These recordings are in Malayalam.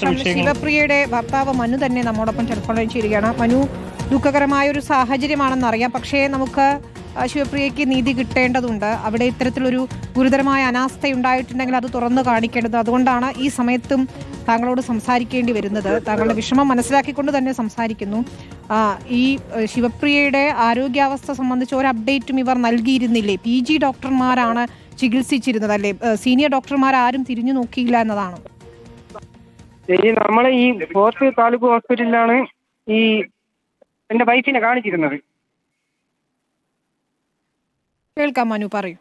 ശിവപ്രിയയുടെ ഭർത്താവ് മനു തന്നെ നമ്മോടൊപ്പം ടെലിഫോണിൽ ചെയ്യുകയാണ് മനു ദുഃഖകരമായ ഒരു സാഹചര്യമാണെന്ന് അറിയാം. പക്ഷേ നമുക്ക് ശിവപ്രിയയ്ക്ക് നീതി കിട്ടേണ്ടതുണ്ട്. അവിടെ ഇത്തരത്തിലൊരു ഗുരുതരമായ അനാസ്ഥ ഉണ്ടായിട്ടുണ്ടെങ്കിൽ അത് തുറന്നു കാണിക്കേണ്ടത്. അതുകൊണ്ടാണ് ഈ സമയത്തും താങ്കളോട് സംസാരിക്കേണ്ടി വരുന്നത്. താങ്കളുടെ വിഷമം മനസ്സിലാക്കിക്കൊണ്ട് തന്നെ സംസാരിക്കുന്നു. ഈ ശിവപ്രിയയുടെ ആരോഗ്യാവസ്ഥ സംബന്ധിച്ച് ഒരു അപ്ഡേറ്റും ഇവർ നൽകിയിരുന്നില്ലേ? പി ജി ഡോക്ടർമാരാണ് ചികിത്സിച്ചിരുന്നത് അല്ലേ? സീനിയർ ഡോക്ടർമാർ ആരും തിരിഞ്ഞു നോക്കിയില്ല എന്നതാണ്? ഈ നമ്മളെ ഈ ഫോർത്ത് താലൂക്ക് ഹോസ്പിറ്റലിലാണ് ഈ എന്റെ വൈഫിനെ കാണിച്ചിരുന്നത്. കേൾക്കാം മനു പറയൂ.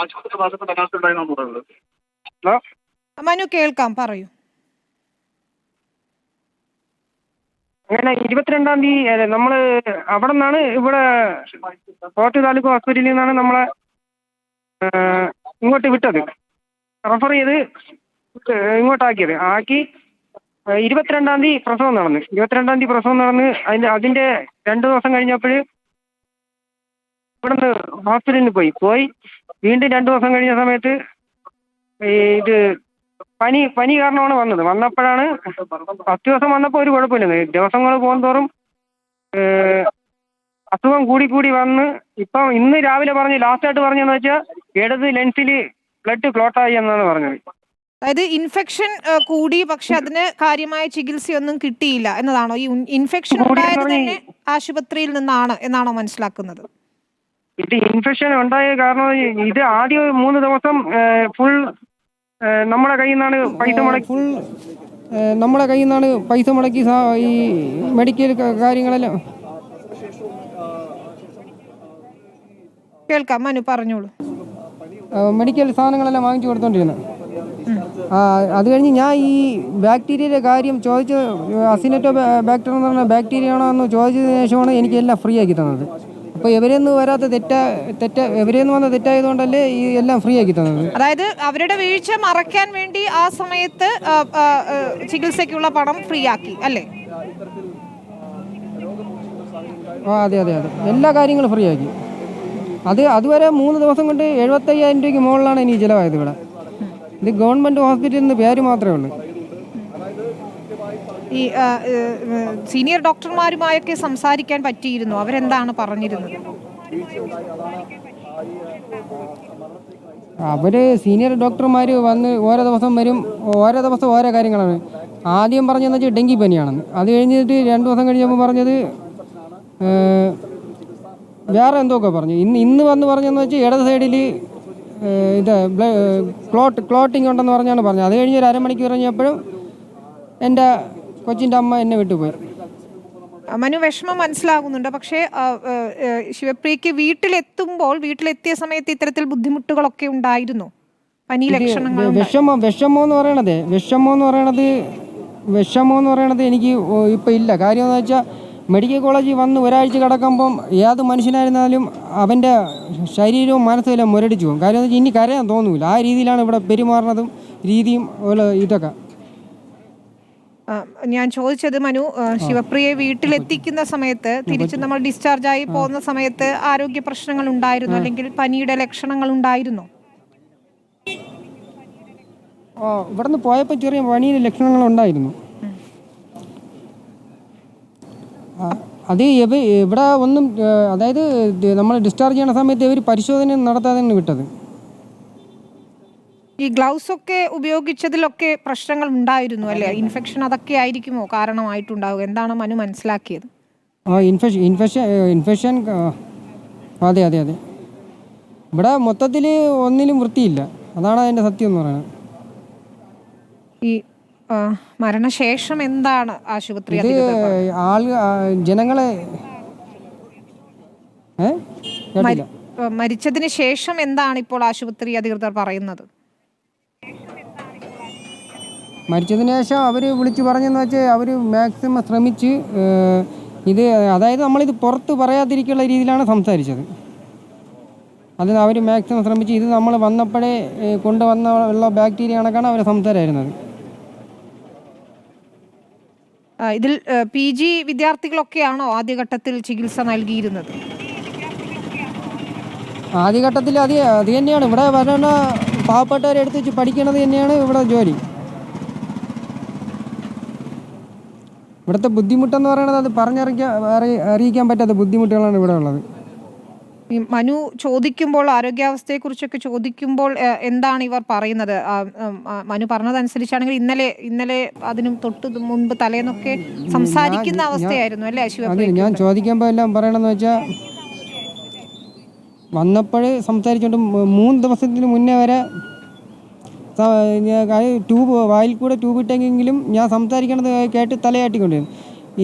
ആശുപത്രി ഭാഗത്ത് ഹലോ? മനു കേൾക്കാം പറയൂ. അങ്ങനെ ഇരുപത്തിരണ്ടാം തീയതി നമ്മൾ അവിടെ നിന്നാണ് ഇവിടെ ഫോർട്ട് താലൂക്ക് ഹോസ്പിറ്റലിൽ നിന്നാണ് നമ്മളെ ഇങ്ങോട്ട് വിട്ടത്. റെഫർ ചെയ്ത് ഇങ്ങോട്ടാക്കിയത്. ആക്കി ഇരുപത്തിരണ്ടാം തീയതി പ്രസവം നടന്നു. ഇരുപത്തിരണ്ടാം തീയതി പ്രസവം നടന്ന് അതിന്റെ അതിന്റെ രണ്ട് ദിവസം കഴിഞ്ഞപ്പോൾ ഇവിടുന്ന് ഹോസ്പിറ്റലിൽ പോയി. പോയി വീണ്ടും രണ്ട് ദിവസം കഴിഞ്ഞ സമയത്ത് ഇത് പനി പനി കാരണമാണ് വന്നത്. വന്നപ്പോഴാണ് പത്ത് ദിവസം വന്നപ്പോൾ ഒരു കുഴപ്പമില്ല. ദിവസങ്ങൾ പോകുന്തോറും തോറും അസുഖം കൂടി കൂടി വന്ന് ഇപ്പം ഇന്ന് രാവിലെ പറഞ്ഞ് ലാസ്റ്റായിട്ട് പറഞ്ഞതെന്ന് വെച്ചാൽ ഇടത് ലെൻസിൽ ബ്ലഡ് ക്ലോട്ട് ആയി എന്നാണ് പറഞ്ഞത്. അതായത് ഇൻഫെക്ഷൻ കൂടി പക്ഷെ അതിന് കാര്യമായ ചികിത്സയൊന്നും കിട്ടിയില്ല എന്നതാണോ? ഈ ഇൻഫെക്ഷൻ കൂടി ഉണ്ടായത് തന്നെ ആശുപത്രിയിൽ നിന്നാണ് എന്നാണോ മനസ്സിലാക്കുന്നത്? ഇത് ഇൻഫെക്ഷൻ ഉണ്ടായ കാരണം ഇത് ആദ്യം മൂന്ന് ദിവസം ഫുൾ നമ്മുടെ കയ്യിൽ നിന്നാണ് പൈസ മുടക്കി ഫുൾ നമ്മളെ കയ്യിൽ നിന്നാണ് പൈസ മുടക്കി ഈ മെഡിക്കൽ കാര്യങ്ങളെല്ലാം. കേൾക്കാം മനു പറഞ്ഞോളൂ. മെഡിക്കൽ സാധനങ്ങളെല്ലാം വാങ്ങിച്ചു കൊടുത്തോണ്ടിരുന്നത് ആ അത് കഴിഞ്ഞ് ഞാൻ ഈ ബാക്ടീരിയയുടെ കാര്യം ചോദിച്ച് അസിനറ്റോ ബാക്ടീരിയ എന്ന് പറഞ്ഞ ബാക്ടീരിയ ആണോ എന്ന് ചോദിച്ചതിന് ശേഷമാണ് എനിക്ക് എല്ലാം ഫ്രീ ആക്കി തന്നത്. അപ്പോൾ ഇവരെന്ന് വരാത്ത തെറ്റാ തെറ്റ ഇവരെന്ന് വന്ന തെറ്റായതുകൊണ്ടല്ലേ ഈ എല്ലാം ഫ്രീ ആക്കി തന്നത്? അതായത് അവരുടെ വീഴ്ച മറയ്ക്കാൻ വേണ്ടി ആ സമയത്ത് ചികിത്സയ്ക്കുള്ള പണം ഫ്രീ ആക്കി അല്ലേ? ആ അതെ അതെ അതെ. എല്ലാ കാര്യങ്ങളും ഫ്രീ ആക്കി അത് അതുവരെ മൂന്ന് ദിവസം കൊണ്ട് എഴുപത്തയ്യായിരം രൂപയ്ക്ക് മുകളിലാണ് ഇനി ചിലവായത് ഇവിടെ. ഇത് ഗവൺമെന്റ് ഹോസ്പിറ്റലിൽ നിന്ന് പേര് മാത്രമേ ഉള്ളൂ. ഈ സീനിയർ ഡോക്ടർമാരുമായൊക്കെ സംസാരിക്കാൻ പറ്റിയിരുന്നു. അവരെന്താണ് പറഞ്ഞിരുന്നത്? അവർ സീനിയർ ഡോക്ടർമാർ വന്ന് ഓരോ ദിവസം വരും. ഓരോ ദിവസം ഓരോ കാര്യങ്ങളാണ്. ആദ്യം പറഞ്ഞതെന്ന് വെച്ചാൽ ഡെങ്കി പനിയാണെന്ന് അത് കഴിഞ്ഞിട്ട് രണ്ട് ദിവസം കഴിഞ്ഞപ്പോൾ പറഞ്ഞത് വേറെ എന്തൊക്കെ പറഞ്ഞു? ഇന്ന് ഇന്ന് വന്ന് പറഞ്ഞെന്ന് വെച്ചാൽ ഇടത് സൈഡിൽ ഇത് ക്ലോട്ട് ക്ലോട്ടിങ് ഉണ്ടെന്ന് പറഞ്ഞാണ് പറഞ്ഞത്. അത് കഴിഞ്ഞ് ഒരു അരമണിക്കൂർ കഴിഞ്ഞപ്പോഴും എന്റെ കൊച്ചിന്റെ അമ്മ എന്നെ വിട്ടുപോയി. മനു വിഷമം മനസ്സിലാകുന്നുണ്ട്. പക്ഷേ ശിവപ്രിയക്ക് വീട്ടിലെത്തുമ്പോൾ വീട്ടിലെത്തിയ സമയത്ത് ഇത്തരത്തിൽ ബുദ്ധിമുട്ടുകളൊക്കെ ഉണ്ടായിരുന്നു? പനി ലക്ഷണങ്ങൾ. വിഷമം വിഷമം എന്ന് പറയണത് വിഷമം എന്ന് പറയണത് വിഷമം എന്ന് പറയണത് എനിക്ക് ഇപ്പം ഇല്ല. കാര്യം എന്ന് വെച്ചാൽ മെഡിക്കൽ കോളേജിൽ വന്ന് ഒരാഴ്ച കിടക്കുമ്പം ഏത് മനുഷ്യനായിരുന്നാലും അവന്റെ ശരീരവും മനസ്സും എല്ലാം മുരടിച്ചു പോകും. കാര്യം എന്ന് വെച്ചാൽ ഇനി കരയാൻ തോന്നൂല. ആ രീതിയിലാണ് ഇവിടെ പെരുമാറുന്നതും രീതിയും അതുപോലെ ഇതൊക്കെ. ഞാൻ ചോദിച്ചത് മനു ശിവപ്രിയെ വീട്ടിലെത്തിക്കുന്ന സമയത്ത് തിരിച്ച് നമ്മൾ ഡിസ്ചാർജ് ആയി പോകുന്ന സമയത്ത് ആരോഗ്യ പ്രശ്നങ്ങൾ ഉണ്ടായിരുന്നു അല്ലെങ്കിൽ പനിയുടെ ലക്ഷണങ്ങൾ ഉണ്ടായിരുന്നു? ഓ ഇവിടുന്ന് പോയപ്പോൾ ചെറിയ പനിയുടെ ലക്ഷണങ്ങളുണ്ടായിരുന്നു ആ, അത് ഇവ ഇവിടെ ഒന്നും അതായത് നമ്മൾ ഡിസ്ചാർജ് ചെയ്യണ സമയത്ത് ഇവർ പരിശോധന നടത്താതെ വിട്ടത്. ഈ ഗ്ലൗസ് ഒക്കെ ഉപയോഗിച്ചതിലൊക്കെ പ്രശ്നങ്ങൾ ഉണ്ടായിരുന്നു അല്ലേ? ഇൻഫെക്ഷൻ അതൊക്കെ ആയിരിക്കുമോ കാരണമായിട്ടുണ്ടാവുക? എന്താണ് മനു മനസ്സിലാക്കിയത്? ആ ഇൻഫെക്ഷൻ ഇൻഫെക്ഷൻ ഇൻഫെക്ഷൻ അതെ അതെ അതെ. ഇവിടെ മൊത്തത്തിൽ ഒന്നിലും വൃത്തിയില്ല. അതാണ് അതിന്റെ സത്യം എന്ന് പറയുന്നത്. ഈ മരണശേഷം എന്താണ് ആശുപത്രി ആൾ ജനങ്ങളെ മരിച്ചതിന് ശേഷം എന്താണ് ഇപ്പോൾ ആശുപത്രി അധികൃതർ പറയുന്നത്? മരിച്ചതിന് ശേഷം അവർ വിളിച്ച് പറഞ്ഞെന്ന് വെച്ചാൽ അവർ മാക്സിമം ശ്രമിച്ച് ഇത് അതായത് നമ്മളിത് പുറത്ത് പറയാതിരിക്കുള്ള രീതിയിലാണ് സംസാരിച്ചത്. അതിന് അവർ മാക്സിമം ശ്രമിച്ച് ഇത് നമ്മൾ വന്നപ്പോഴേ കൊണ്ടുവന്ന ഉള്ള ബാക്ടീരിയ കണക്കാണ് അവർ സംസാരമായിരുന്നത് ഇതിൽ പി ജി വിദ്യാർത്ഥികളൊക്കെയാണോ ആദ്യഘട്ടത്തിൽ ചികിത്സ നൽകിയിരുന്നത്? ആദ്യഘട്ടത്തിൽ അത് അത് തന്നെയാണ്. ഇവിടെ വരണ പാവപ്പെട്ടവരെ എടുത്ത് വെച്ച് പഠിക്കണത് തന്നെയാണ് ഇവിടെ ജോലി. ഇവിടുത്തെ ബുദ്ധിമുട്ടെന്ന് പറയുന്നത് അത് പറഞ്ഞറിയിക്കാൻ അറി- അറിയിക്കാൻ പറ്റാത്ത ബുദ്ധിമുട്ടുകളാണ് ഇവിടെ ഉള്ളത്. മനു ചോദിക്കുമ്പോൾ ആരോഗ്യാവസ്ഥയെക്കുറിച്ചൊക്കെ ചോദിക്കുമ്പോൾ എന്താണ് ഇവർ പറയുന്നത്? മനു പറഞ്ഞതനുസരിച്ചാണെങ്കിൽ ഇന്നലെ ഇന്നലെ അതിനും തൊട്ട് മുൻപ് തലേന്നൊക്കെ സംസാരിക്കുന്ന അവസ്ഥയായിരുന്നു അല്ലേ ശിവപ്രിയ ഞാൻ ചോദിക്കുമ്പോൾ എല്ലാം പറയണമെന്ന് വെച്ചാൽ വന്നപ്പോഴേ സംസാരിച്ചുകൊണ്ട് മൂന്ന് ദിവസത്തിന് മുന്നേ വരെ ട്യൂബ് വായിൽ കൂടെ ട്യൂബ് ഇട്ടെങ്കിലും ഞാൻ സംസാരിക്കണത് കേട്ട് തലയാട്ടിക്കൊണ്ടിരുന്നു.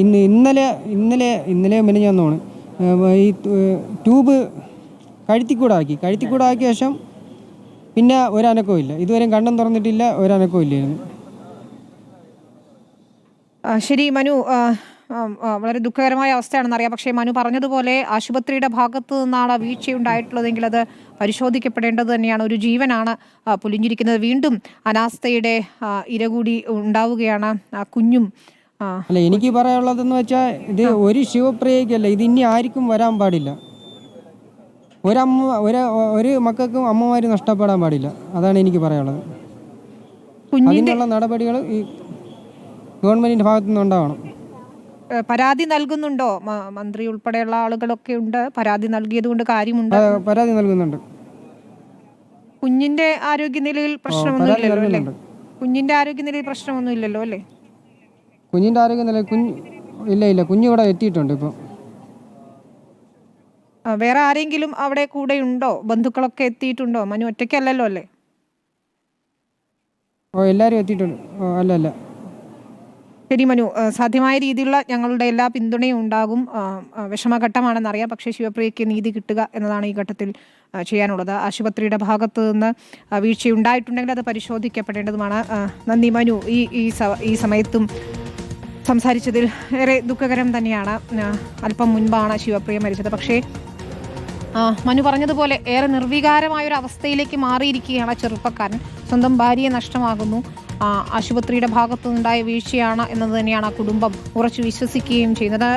ഇന്ന് ഇന്നലെ ഇന്നലെ ഇന്നലെ മെനഞ്ഞാന്നോണ്. ഈ ട്യൂബ് കഴുത്തിക്കൂടാക്കി. കഴുത്തിക്കൂടാക്കിയ ശേഷം പിന്നെ ഒരനക്കവും ഇല്ല. ഇതുവരെയും കണ്ണും തുറന്നിട്ടില്ല ഒരനക്കവും ഇല്ലായിരുന്നു. ശരി മനു. വളരെ ദുഃഖകരമായ അവസ്ഥയാണെന്ന് അറിയാം. പക്ഷേ മനു പറഞ്ഞതുപോലെ ആശുപത്രിയുടെ ഭാഗത്തു നിന്നാണ് വീഴ്ച ഉണ്ടായിട്ടുള്ളതെങ്കിൽ അത് പരിശോധിക്കപ്പെടേണ്ടത് തന്നെയാണ്. ഒരു ജീവനാണ് പുലിഞ്ഞിരിക്കുന്നത്. വീണ്ടും അനാസ്ഥയുടെ ഇരകൂടി ഉണ്ടാവുകയാണ് കുഞ്ഞും അല്ല എനിക്ക് പറയാനുള്ളതെന്ന് വെച്ചാൽ ഇത് ഒരു ശിവപ്രിയക്കല്ല ഇത് ഇനി ആർക്കും വരാൻ പാടില്ല. ഒരമ്മ ഒരു ഒരു മക്കൾക്കും അമ്മമാർ നഷ്ടപ്പെടാൻ പാടില്ല. അതാണ് എനിക്ക് പറയാനുള്ളത്. അതിനുള്ള നടപടികൾ ഈ ഗവൺമെന്റിന്റെ ഭാഗത്തു നിന്ന് ഉണ്ടാവണം. പരാതി നൽകുന്നുണ്ടോ? മന്ത്രി ഉൾപ്പെടെയുള്ള ആളുകളൊക്കെ ഉണ്ട്. പരാതി നൽകിയത് കൊണ്ട് കാര്യമുണ്ട് പരാതി നൽകുന്നുണ്ട്. കുഞ്ഞിന്റെ ആരോഗ്യനിലയിൽ പ്രശ്നമൊന്നുമില്ലല്ലോ അല്ലേ. കുഞ്ഞിന്റെ ആരോഗ്യനിലയിൽ പ്രശ്നമൊന്നുമില്ലല്ലോ അല്ലേ? കുഞ്ഞിന്റെ ആരോഗ്യം ആരോഗ്യനില കുഞ്ഞ് ഇല്ല ഇല്ല. കുഞ്ഞിവിടെ എത്തിയിട്ടുണ്ട് ഇപ്പോൾ വേറെ ആരെങ്കിലും അവിടെ കൂടെ ഉണ്ടോ? ബന്ധുക്കളൊക്കെ എത്തിയിട്ടുണ്ടോ? മനു ഒറ്റയ്ക്കല്ലല്ലോ അല്ലേ? ഓ എല്ലാവരും എത്തിയിട്ടുണ്ട്. അല്ല അല്ല. ശരി മനു. സാധ്യമായ രീതിയിലുള്ള ഞങ്ങളുടെ എല്ലാ പിന്തുണയും ഉണ്ടാകും. വിഷമഘട്ടമാണെന്നറിയാം പക്ഷേ ശിവപ്രിയയ്ക്ക് നീതി കിട്ടുക എന്നതാണ് ഈ ഘട്ടത്തിൽ ചെയ്യാനുള്ളത്. ആശുപത്രിയുടെ ഭാഗത്ത് നിന്ന് വീഴ്ച ഉണ്ടായിട്ടുണ്ടെങ്കിൽ അത് പരിശോധിക്കപ്പെടേണ്ടതുമാണ്. നന്ദി മനു. ഈ ഈ സമയത്തും സംസാരിച്ചതിൽ ഏറെ ദുഃഖകരം തന്നെയാണ്. അല്പം മുൻപാണ് ശിവപ്രിയ മരിച്ചത്. പക്ഷേ മനു പറഞ്ഞതുപോലെ ഏറെ നിർവികാരമായ ഒരു അവസ്ഥയിലേക്ക് മാറിയിരിക്കുകയാണ് ചെറുപ്പക്കാരൻ. സ്വന്തം ഭാര്യയെ നഷ്ടമാകുന്നു. ആശുപത്രിയുടെ ഭാഗത്തുനിന്നുണ്ടായ വീഴ്ചയാണ് എന്നത് തന്നെയാണ് ആ കുടുംബം ഉറച്ചു വിശ്വസിക്കുകയും ചെയ്യുന്നത്.